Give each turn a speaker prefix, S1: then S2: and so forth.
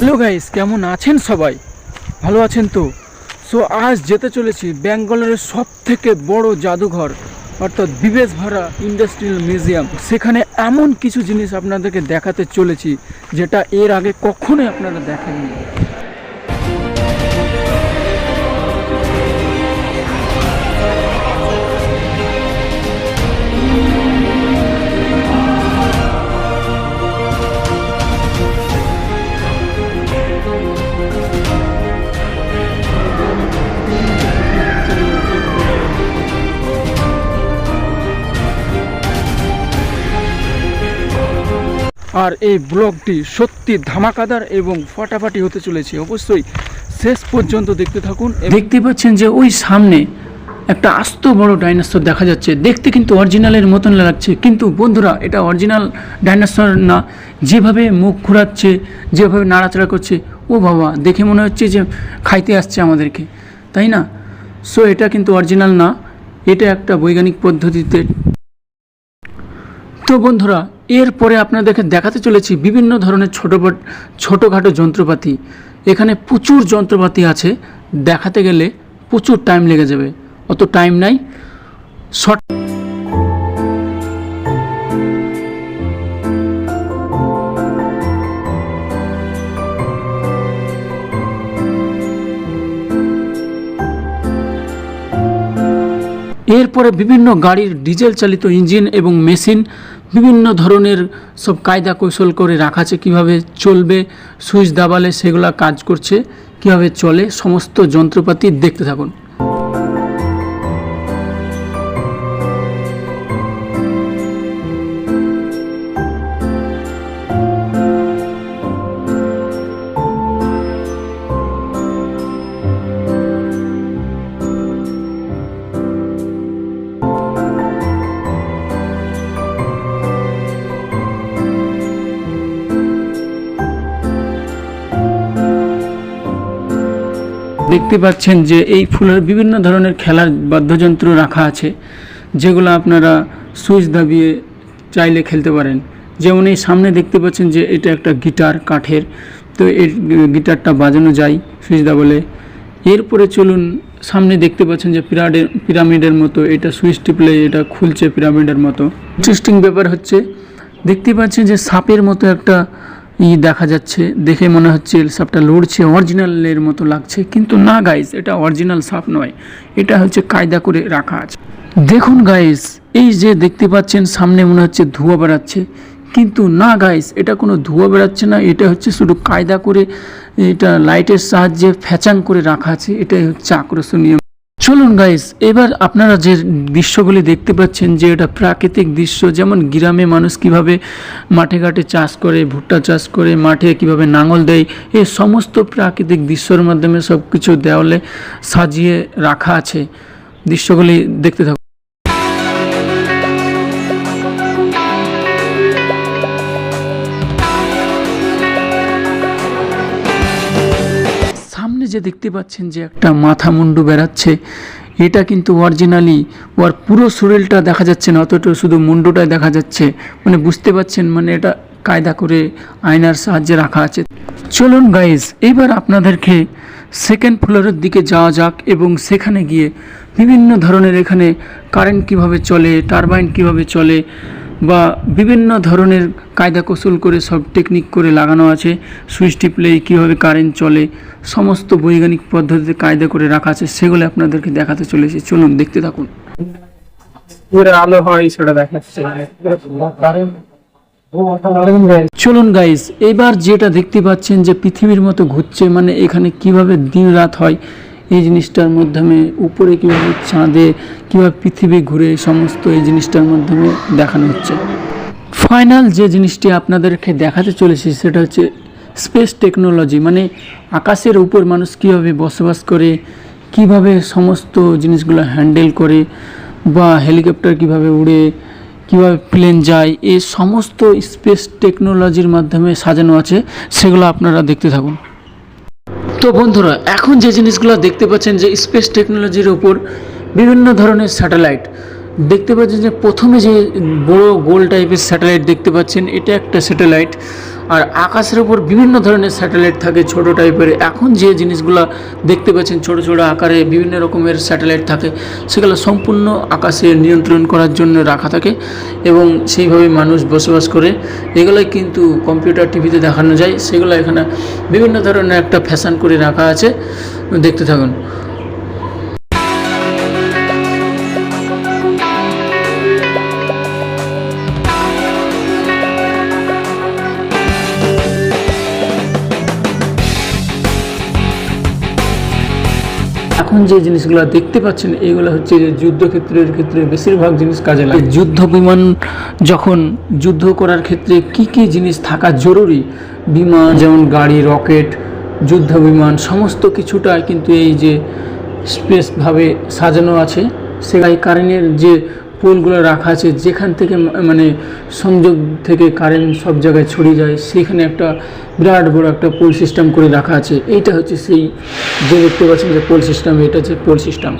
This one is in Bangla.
S1: হ্যালো গাইস, কেমন আছেন সবাই? ভালো আছেন তো? সো আজ যেতে চলেছি ব্যাঙ্গালোরের সব থেকে বড় জাদুঘর, অর্থাৎ বিবেশ ভাড়া ইন্ডাস্ট্রিয়াল মিউজিয়াম। সেখানে এমন কিছু জিনিস আপনাদেরকে দেখাতে চলেছি, যেটা এর আগে কখনোই আপনারা দেখেননি। আর এই ব্লগটি সত্যি ধামাকাদার এবং ফাটাফাটি হতে চলেছে। অবশ্যই শেষ পর্যন্ত দেখতে থাকুন দেখতে পাচ্ছেন যে ওই সামনে একটা আস্ত বড় ডাইনোসর দেখা যাচ্ছে। দেখতে কিন্তু অরিজিনালের মতন লাগছে। কিন্তু বন্ধুরা, এটা অরিজিনাল ডাইনোসর না। যেভাবে মুখ ঘোরাচ্ছে, যেভাবে নাড়াচাড়া করছে, ও বাবা, দেখে মনে হচ্ছে যে খাইতে আসছে আমাদেরকে। তাই না? সো এটা কিন্তু অরিজিনাল না। এটা একটা বৈজ্ঞানিক পদ্ধতিতে। তো বন্ধুরা এরপরে আপনাদেরকে দেখাতে চলেছি বিভিন্ন ধরনের ছোটো ছোটোখাটো যন্ত্রপাতি। এখানে প্রচুর যন্ত্রপাতি আছে, দেখাতে গেলে প্রচুর টাইম লেগে যাবে। অত টাইম নাই। শর্ট এরপরে বিভিন্ন গাড়ির ডিজেল চালিত ইঞ্জিন এবং মেশিন বিভিন্ন ধরনের সব কায়দা কৌশল করে রাখা আছে, কীভাবে চলবে, সুইচ দাবালে সেগুলা কাজ করছে, কীভাবে চলে, সমস্ত যন্ত্রপাতি দেখতে থাকুন। দেখতে পাচ্ছেন যে এই ফুলের বিভিন্ন ধরনের খেলার বাদ্যযন্ত্র রাখা আছে, যেগুলো আপনারা সুইচ দাবিয়ে চাইলে খেলতে পারেন। যেমন এই সামনে দেখতে পাচ্ছেন যে এটা একটা গিটার কাঠের, তো এর গিটারটা বাজানো যায় সুইচ দাবলে এরপরে চলুন সামনে দেখতে পাচ্ছেন যে পিরামিডের পিরামিডের মতো, এটা সুইচ টিপলে এটা খুলছে পিরামিডের মতো। ইন্টারেস্টিং ব্যাপার হচ্ছে, দেখতে পাচ্ছেন যে সাপের মতো একটা ই দেখা যাচ্ছে, দেখে মনে হচ্ছে সাপটা লড়ছে অরিজিনালের মতো লাগছে। কিন্তু না গাইস এটা অরিজিনাল সাপ নয়। এটা হচ্ছে কায়দা করে রাখা আছে। দেখুন গাইস এই যে দেখতে পাচ্ছেন, সামনে মনে হচ্ছে ধোঁয়া বেড়াচ্ছে। কিন্তু না গাইস এটা কোনো ধোঁয়া বেড়াচ্ছে না, এটা হচ্ছে শুধু কায়দা করে, এটা লাইটের সাহায্যে ফ্যাচাং করে রাখা আছে। এটাই হচ্ছে আকর্ষণীয়। চলুন গাইস এবার আপনারা যে দৃশ্যগুলি দেখতে পাচ্ছেন যে এটা প্রাকৃতিক দৃশ্য, যেমন গ্রামে মানুষ কীভাবে মাঠে ঘাটে চাষ করে, ভুট্টা চাষ করে, মাঠে কীভাবে নাঙল দেয় এই সমস্ত প্রাকৃতিক দৃশ্যর মাধ্যমে সব কিছু দেওয়ালে সাজিয়ে রাখা আছে। দৃশ্যগুলি দেখতে থাকুন। যে দেখতে পাচ্ছেন যে একটা মাথা মুন্ডু বেড়াচ্ছে, এটা কিন্তু অরিজিনালি ওর পুরো শরীরটা দেখা যাচ্ছে না অতটা শুধু মুন্ডুটাই দেখা যাচ্ছে। মানে বুঝতে পাচ্ছেন মানে এটা কায়দা করে আয়নার সাহায্যে রাখা আছে। চলুন গাইজ এবার আপনাদেরকে সেকেন্ড ফ্লোরের দিকে যাওয়া যাক এবং সেখানে গিয়ে বিভিন্ন ধরনের এখানে কারেন্ট কীভাবে চলে টারবাইন কীভাবে চলে বা বিভিন্ন ধরনের কায়দা কৌশল করে সব টেকনিক করে লাগানো আছে। সুইচ টিপলে কীভাবে কারেন্ট চলে সমস্ত বৈজ্ঞানিক পদ্ধতিতে কায়দা করে রাখা আছে সেগুলো আপনাদেরকে দেখাতে চলেছে। চলুন দেখতে থাকুন।
S2: আলো হয় সেটা দেখাচ্ছে।
S1: চলুন গাইস এবার যেটা দেখতে পাচ্ছেন যে পৃথিবীর মতো ঘুরছে মানে এখানে কীভাবে দিন রাত হয় এই জিনিসটার মাধ্যমে উপরে কীভাবে চাঁদে কীভাবে পৃথিবী ঘুরে সমস্ত এই জিনিসটার মাধ্যমে দেখানো হচ্ছে। ফাইনাল যে জিনিসটি আপনাদেরকে দেখাতে চলেছি সেটা হচ্ছে স্পেস টেকনোলজি মানে আকাশের উপর মানুষ কীভাবে বসবাস করে, কীভাবে সমস্ত জিনিসগুলো হ্যান্ডেল করে, বা হেলিকপ্টার কীভাবে উড়ে, কীভাবে প্লেন যায়, এই সমস্ত স্পেস টেকনোলজির মাধ্যমে সাজানো আছে, সেগুলো আপনারা দেখতে থাকুন। তো বন্ধুরা, এখন যে জিনিসগুলো দেখতে পাচ্ছেন যে স্পেস টেকনোলজির উপর বিভিন্ন ধরনের স্যাটেলাইট, দেখতে পাচ্ছেন যে প্রথমে যে বড় গোল টাইপের স্যাটেলাইট দেখতে পাচ্ছেন, এটা একটা স্যাটেলাইট। আর আকাশের উপর বিভিন্ন ধরনের স্যাটেলাইট থাকে ছোট টাইপের। এখন যে জিনিসগুলো দেখতে পাচ্ছেন ছোট ছোট আকারে বিভিন্ন রকমের স্যাটেলাইট থাকে, সেগুলো সম্পূর্ণ আকাশে নিয়ন্ত্রণ করার জন্য রাখা থাকে এবং সেইভাবে মানুষ বসবাস করে। এগুলোই কিন্তু কম্পিউটার টিভিতে দেখানো যায়, সেগুলো এখানে বিভিন্ন ধরনের একটা ফ্যাশন করে রাখা আছে। দেখতে থাকুন। এখন যে জিনিসগুলো দেখতে পাচ্ছেন এইগুলো হচ্ছে যে যুদ্ধক্ষেত্রের ক্ষেত্রে বেশিরভাগ জিনিস কাজে লাগে। যুদ্ধ বিমান যখন যুদ্ধ করার ক্ষেত্রে কি কি জিনিস থাকা জরুরি? বিমান যেমন গাড়ি, রকেট, যুদ্ধ বিমান, সমস্ত কিছুটাই কিন্তু এই যে স্পেসভাবে সাজানো আছে। সেটাই কারেন্টের যে পোলগুলো রাখা আছে, যেখান থেকে মানে সংযোগ থেকে কারেন্ট সব জায়গায় ছড়িয়ে যায় সেখানে একটা বিরাট বড় একটা পোল সিস্টেম করে রাখা আছে। এইটা হচ্ছে সেই, যে দেখতে পাচ্ছেন যে পোল সিস্টেম, এটা হচ্ছে পোল সিস্টেম।